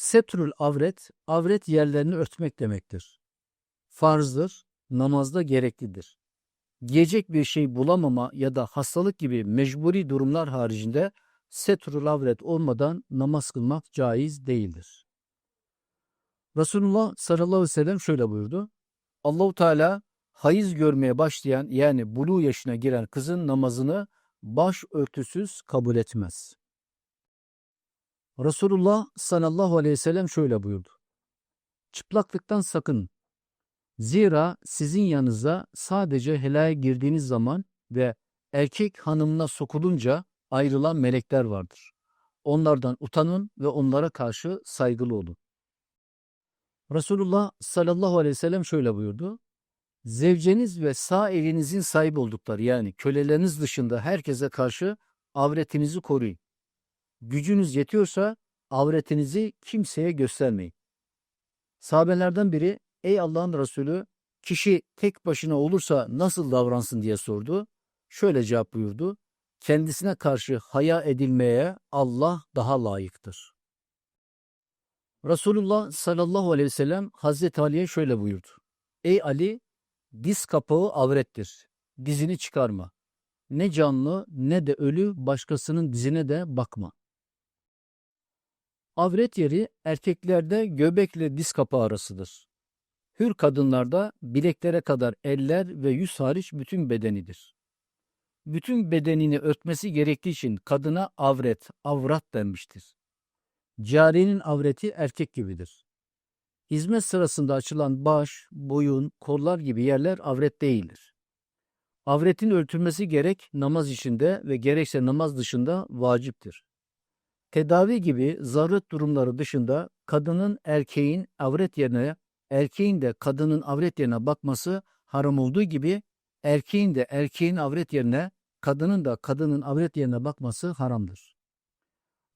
Setrül avret, avret yerlerini örtmek demektir. Farzdır, namazda gereklidir. Giyecek bir şey bulamama ya da hastalık gibi mecburi durumlar haricinde setrül avret olmadan namaz kılmak caiz değildir. Resulullah sallallahu aleyhi ve sellem şöyle buyurdu. Allahu Teala hayız görmeye başlayan yani buluğ yaşına giren kızın namazını baş örtüsüz kabul etmez. Resulullah sallallahu aleyhi ve sellem şöyle buyurdu. Çıplaklıktan sakın. Zira sizin yanınıza sadece helaya girdiğiniz zaman ve erkek hanımına sokulunca ayrılan melekler vardır. Onlardan utanın ve onlara karşı saygılı olun. Resulullah sallallahu aleyhi ve sellem şöyle buyurdu. Zevceniz ve sağ elinizin sahip oldukları yani köleleriniz dışında herkese karşı avretinizi koruyun. Gücünüz yetiyorsa avretinizi kimseye göstermeyin. Sahabelerden biri ey Allah'ın Resulü kişi tek başına olursa nasıl davransın diye sordu. Şöyle cevap buyurdu. Kendisine karşı haya edilmeye Allah daha layıktır. Resulullah sallallahu aleyhi ve sellem Hazreti Ali'ye şöyle buyurdu. Ey Ali diz kapağı avrettir. Dizini çıkarma. Ne canlı ne de ölü başkasının dizine de bakma. Avret yeri erkeklerde göbekle diz kapağı arasıdır. Hür kadınlarda bileklere kadar eller ve yüz hariç bütün bedenidir. Bütün bedenini örtmesi gerektiği için kadına avret, avrat denmiştir. Cariyenin avreti erkek gibidir. Hizmet sırasında açılan baş, boyun, kollar gibi yerler avret değildir. Avretin örtülmesi gerek namaz içinde ve gerekse namaz dışında vaciptir. Tedavi gibi zaruret durumları dışında kadının erkeğin avret yerine, erkeğin de kadının avret yerine bakması haram olduğu gibi erkeğin de erkeğin avret yerine, kadının da kadının avret yerine bakması haramdır.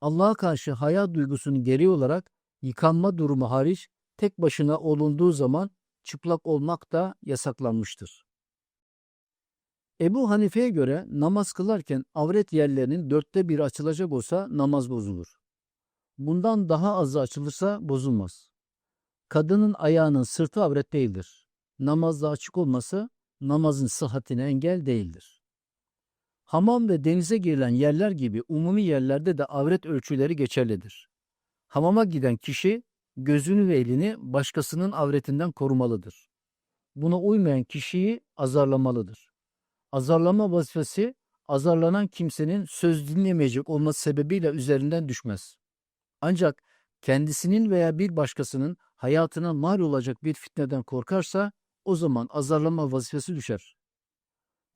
Allah'a karşı haya duygusunun gereği olarak yıkanma durumu hariç tek başına olunduğu zaman çıplak olmak da yasaklanmıştır. Ebu Hanife'ye göre namaz kılarken avret yerlerinin dörtte biri açılacak olsa namaz bozulur. Bundan daha azı açılırsa bozulmaz. Kadının ayağının sırtı avret değildir. Namazda açık olması namazın sıhhatine engel değildir. Hamam ve denize girilen yerler gibi umumi yerlerde de avret ölçüleri geçerlidir. Hamama giden kişi gözünü ve elini başkasının avretinden korumalıdır. Buna uymayan kişiyi azarlamalıdır. Azarlama vazifesi azarlanan kimsenin söz dinlemeyecek olması sebebiyle üzerinden düşmez. Ancak kendisinin veya bir başkasının hayatına mal olacak bir fitneden korkarsa o zaman azarlama vazifesi düşer.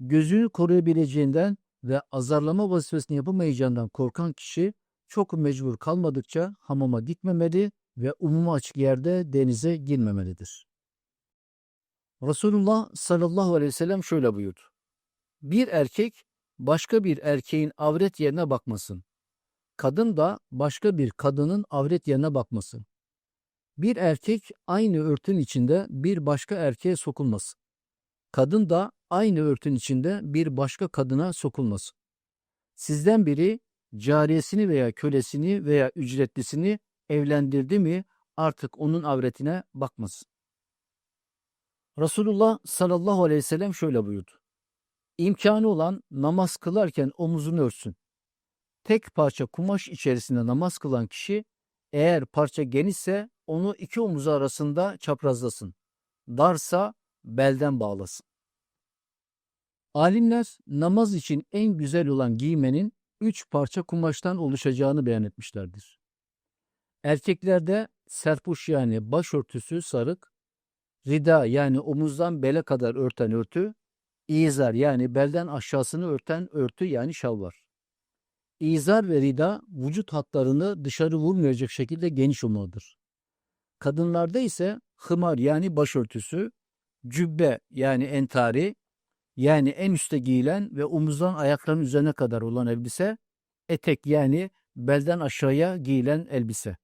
Gözünü koruyabileceğinden ve azarlama vazifesini yapamayacağından korkan kişi çok mecbur kalmadıkça hamama gitmemeli ve umuma açık yerde denize girmemelidir. Resulullah sallallahu aleyhi ve sellem şöyle buyurdu. Bir erkek başka bir erkeğin avret yerine bakmasın. Kadın da başka bir kadının avret yerine bakmasın. Bir erkek aynı örtün içinde bir başka erkeğe sokulmasın. Kadın da aynı örtün içinde bir başka kadına sokulmasın. Sizden biri cariyesini veya kölesini veya ücretlisini evlendirdi mi artık onun avretine bakmasın. Resulullah sallallahu aleyhi ve sellem şöyle buyurdu. İmkanı olan namaz kılarken omuzunu örtsün. Tek parça kumaş içerisinde namaz kılan kişi eğer parça genişse onu iki omuzu arasında çaprazlasın. Darsa belden bağlasın. Alimler namaz için en güzel olan giymenin üç parça kumaştan oluşacağını beyan etmişlerdir. Erkeklerde serpuş yani başörtüsü sarık, rida yani omuzdan bele kadar örten örtü, izar yani belden aşağısını örten örtü yani şal var. İzar ve rida vücut hatlarını dışarı vurmayacak şekilde geniş olmalıdır. Kadınlarda ise hımar yani başörtüsü, cübbe yani entari yani en üstte giyilen ve omuzdan ayakların üzerine kadar olan elbise, etek yani belden aşağıya giyilen elbise.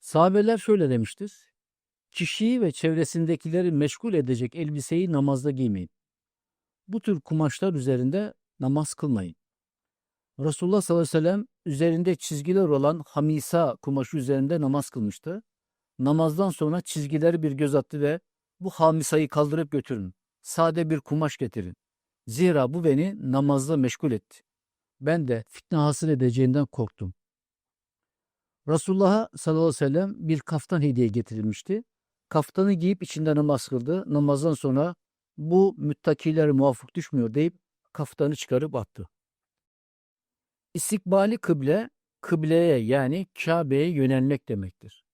Sahabeler şöyle demiştir. Kişiyi ve çevresindekileri meşgul edecek elbiseyi namazda giymeyin. Bu tür kumaşlar üzerinde namaz kılmayın. Resulullah sallallahu aleyhi ve sellem üzerinde çizgiler olan hamisa kumaşı üzerinde namaz kılmıştı. Namazdan sonra çizgileri bir göz attı ve bu hamisayı kaldırıp götürün. Sade bir kumaş getirin. Zira bu beni namazla meşgul etti. Ben de fitne hasıl edeceğinden korktum. Resulullah'a sallallahu aleyhi ve sellem bir kaftan hediye getirilmişti. Kaftanı giyip içinde namaz kıldı. Namazdan sonra bu müttakilere muvafık düşmüyor deyip kaftanı çıkarıp attı. İstikbali kıble, kıbleye yani Kabe'ye yönelmek demektir.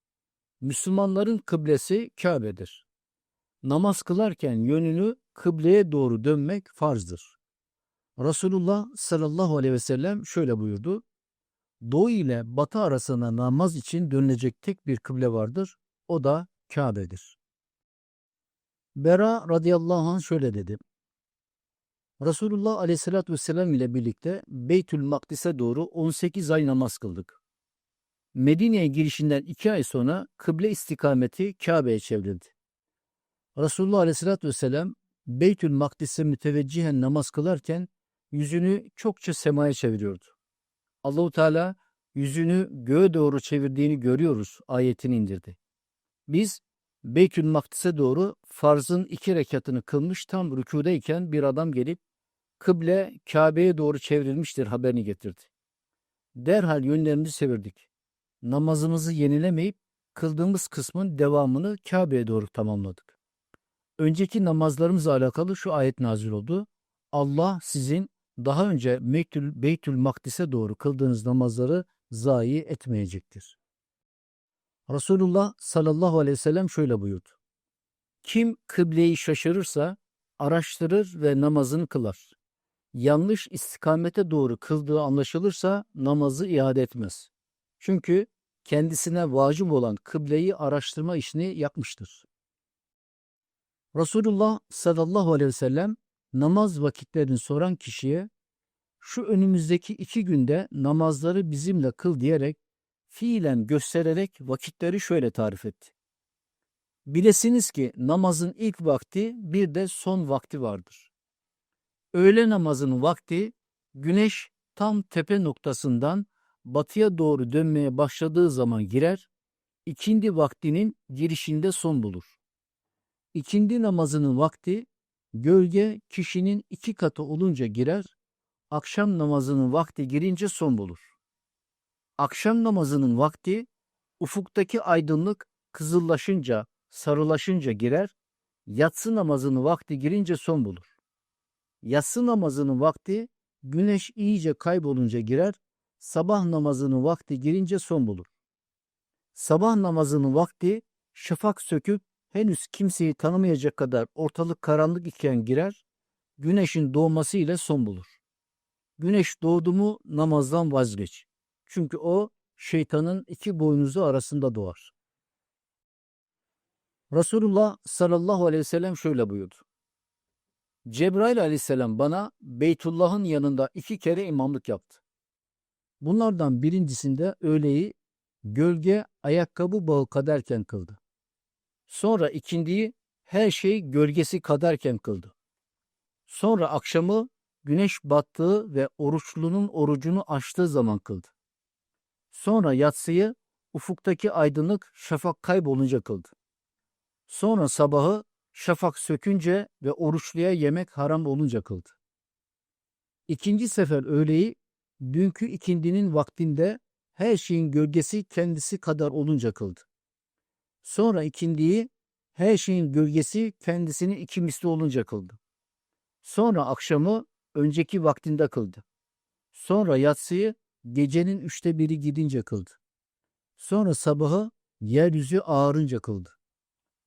Müslümanların kıblesi Kabe'dir. Namaz kılarken yönünü kıbleye doğru dönmek farzdır. Resulullah sallallahu aleyhi ve sellem şöyle buyurdu. Doğu ile batı arasında namaz için dönülecek tek bir kıble vardır. O da Kabe'dir. Bera radıyallahu anh şöyle dedi. Resulullah aleyhissalatü vesselam ile birlikte Beytül Makdis'e doğru 18 ay namaz kıldık. Medine'ye girişinden iki ay sonra kıble istikameti Kabe'ye çevrildi. Resulullah aleyhissalatü vesselam Beytül Makdis'e müteveccihen namaz kılarken yüzünü çokça semaya çeviriyordu. Allahu Teala yüzünü göğe doğru çevirdiğini görüyoruz ayetini indirdi. Biz Beytül Makdis'e doğru farzın iki rekatını kılmış tam rükudeyken bir adam gelip kıble Kabe'ye doğru çevrilmiştir haberini getirdi. Derhal yönlerimizi çevirdik. Namazımızı yenilemeyip kıldığımız kısmın devamını Kabe'ye doğru tamamladık. Önceki namazlarımızla alakalı şu ayet nazil oldu. Allah sizin daha önce Beytül Makdis'e doğru kıldığınız namazları zayi etmeyecektir. Resulullah sallallahu aleyhi ve sellem şöyle buyurdu. Kim kıbleyi şaşırırsa araştırır ve namazını kılar. Yanlış istikamete doğru kıldığı anlaşılırsa namazı iade etmez. Çünkü kendisine vacip olan kıbleyi araştırma işini yapmıştır. Resulullah sallallahu aleyhi ve sellem namaz vakitlerini soran kişiye şu önümüzdeki iki günde namazları bizimle kıl diyerek fiilen göstererek vakitleri şöyle tarif etti. Bilesiniz ki namazın ilk vakti bir de son vakti vardır. Öğle namazının vakti güneş tam tepe noktasından batıya doğru dönmeye başladığı zaman girer, ikindi vaktinin girişinde son bulur. İkindi namazının vakti gölge kişinin iki katı olunca girer, akşam namazının vakti girince son bulur. Akşam namazının vakti ufuktaki aydınlık kızıllaşınca, sarılaşınca girer, yatsı namazının vakti girince son bulur. Yatsı namazının vakti güneş iyice kaybolunca girer, sabah namazının vakti girince son bulur. Sabah namazının vakti şafak söküp henüz kimseyi tanımayacak kadar ortalık karanlık iken girer, güneşin doğması ile son bulur. Güneş doğdu mu namazdan vazgeç. Çünkü o şeytanın iki boynuzu arasında doğar. Resulullah sallallahu aleyhi ve sellem şöyle buyurdu. Cebrail aleyhisselam bana Beytullah'ın yanında iki kere imamlık yaptı. Bunlardan birincisinde öğleyi gölge ayakkabı bağı kadarken kıldı. Sonra ikindiyi her şey gölgesi kadarken kıldı. Sonra akşamı güneş battığı ve oruçlunun orucunu açtığı zaman kıldı. Sonra yatsıyı ufuktaki aydınlık şafak kaybolunca kıldı. Sonra sabahı şafak sökünce ve oruçluya yemek haram olunca kıldı. İkinci sefer öğleyi dünkü ikindinin vaktinde her şeyin gölgesi kendisi kadar olunca kıldı. Sonra ikindiyi her şeyin gölgesi kendisini iki misli olunca kıldı. Sonra akşamı önceki vaktinde kıldı. Sonra yatsıyı gecenin üçte biri gidince kıldı. Sonra sabahı yeryüzü ağarınca kıldı.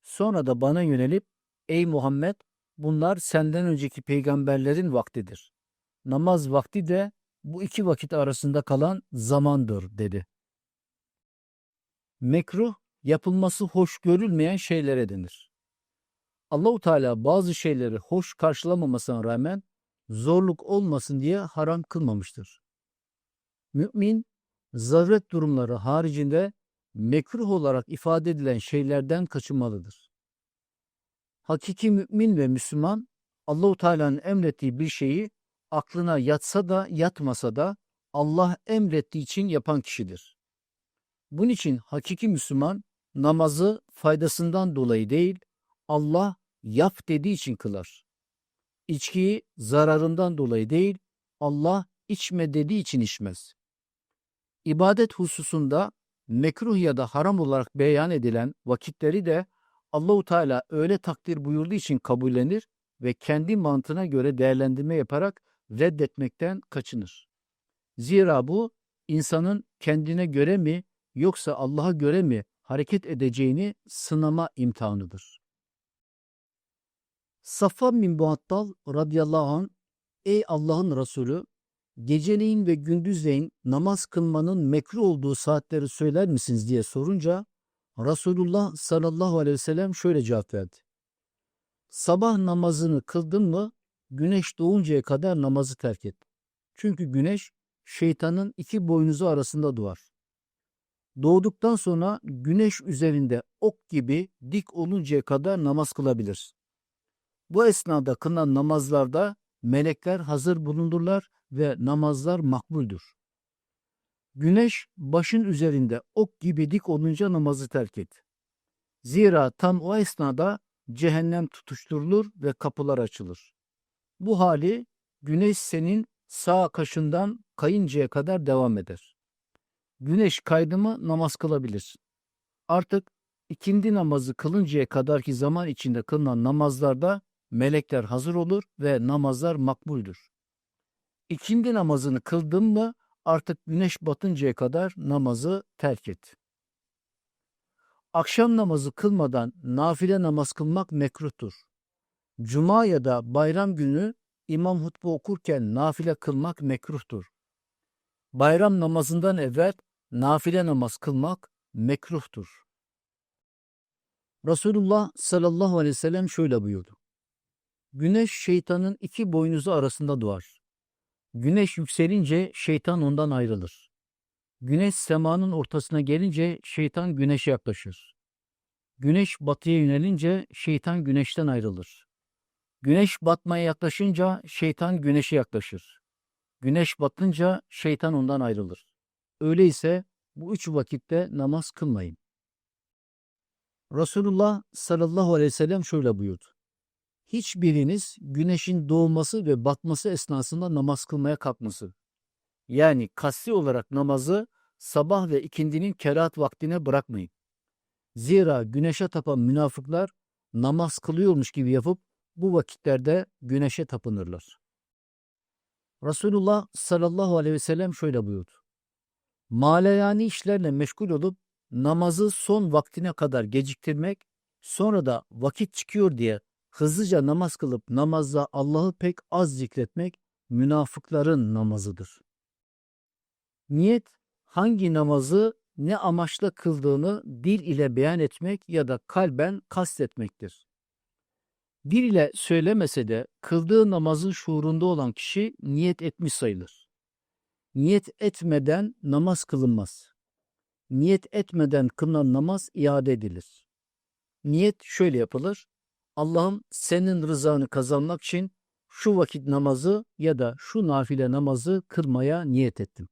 Sonra da bana yönelip ey Muhammed bunlar senden önceki peygamberlerin vaktidir. Namaz vakti de bu iki vakit arasında kalan zamandır dedi. Mekruh yapılması hoş görülmeyen şeylere denir. Allahu Teala bazı şeyleri hoş karşılamamasına rağmen zorluk olmasın diye haram kılmamıştır. Mümin zaruret durumları haricinde mekruh olarak ifade edilen şeylerden kaçınmalıdır. Hakiki mümin ve Müslüman Allahu Teala'nın emrettiği bir şeyi aklına yatsa da yatmasa da Allah emrettiği için yapan kişidir. Bunun için hakiki Müslüman namazı faydasından dolayı değil, Allah yap dediği için kılar. İçkiyi zararından dolayı değil, Allah içme dediği için içmez. İbadet hususunda mekruh ya da haram olarak beyan edilen vakitleri de Allahu Teala öyle takdir buyurduğu için kabullenir ve kendi mantığına göre değerlendirme yaparak reddetmekten kaçınır. Zira bu insanın kendine göre mi yoksa Allah'a göre mi hareket edeceğini sınama imtihanıdır. Safvan bin Muattal radıyallahu anh, ey Allah'ın Resulü, geceleyin ve gündüzleyin namaz kılmanın mekruh olduğu saatleri söyler misiniz diye sorunca, Resulullah sallallahu aleyhi ve sellem şöyle cevap verdi. Sabah namazını kıldın mı, güneş doğuncaya kadar namazı terk et. Çünkü güneş şeytanın iki boynuzu arasında doğar. Doğduktan sonra güneş üzerinde ok gibi dik oluncaya kadar namaz kılabilir. Bu esnada kılınan namazlarda melekler hazır bulundurlar ve namazlar makbuldür. Güneş başın üzerinde ok gibi dik olunca namazı terk et. Zira tam o esnada cehennem tutuşturulur ve kapılar açılır. Bu hali güneş senin sağ kaşından kayıncaya kadar devam eder. Güneş kaydı mı namaz kılabilir. Artık ikindi namazı kılıncaya kadarki zaman içinde kılınan namazlarda melekler hazır olur ve namazlar makbuldür. İkindi namazını kıldın mı artık güneş batıncaya kadar namazı terk et. Akşam namazı kılmadan nafile namaz kılmak mekruhtur. Cuma ya da bayram günü imam hutbe okurken nafile kılmak mekruhtur. Bayram namazından evvel nafile namaz kılmak mekruhtur. Resulullah sallallahu aleyhi ve sellem şöyle buyurdu. Güneş şeytanın iki boynuzu arasında doğar. Güneş yükselince şeytan ondan ayrılır. Güneş semanın ortasına gelince şeytan güneşe yaklaşır. Güneş batıya yönelince şeytan güneşten ayrılır. Güneş batmaya yaklaşınca şeytan güneşe yaklaşır. Güneş batınca şeytan ondan ayrılır. Öyleyse bu üç vakitte namaz kılmayın. Resulullah sallallahu aleyhi ve sellem şöyle buyurdu. Hiçbiriniz güneşin doğması ve batması esnasında namaz kılmaya kalkmasın. Yani kasti olarak namazı sabah ve ikindinin kerahat vaktine bırakmayın. Zira güneşe tapan münafıklar namaz kılıyormuş gibi yapıp bu vakitlerde güneşe tapınırlar. Resulullah sallallahu aleyhi ve sellem şöyle buyurdu. Maleyani işlerle meşgul olup namazı son vaktine kadar geciktirmek, sonra da vakit çıkıyor diye hızlıca namaz kılıp namazda Allah'ı pek az zikretmek münafıkların namazıdır. Niyet hangi namazı ne amaçla kıldığını dil ile beyan etmek ya da kalben kastetmektir. Dil ile söylemese de kıldığı namazın şuurunda olan kişi niyet etmiş sayılır. Niyet etmeden namaz kılınmaz. Niyet etmeden kılınan namaz iade edilir. Niyet şöyle yapılır. Allah'ım senin rızanı kazanmak için şu vakit namazı ya da şu nafile namazı kılmaya niyet ettim.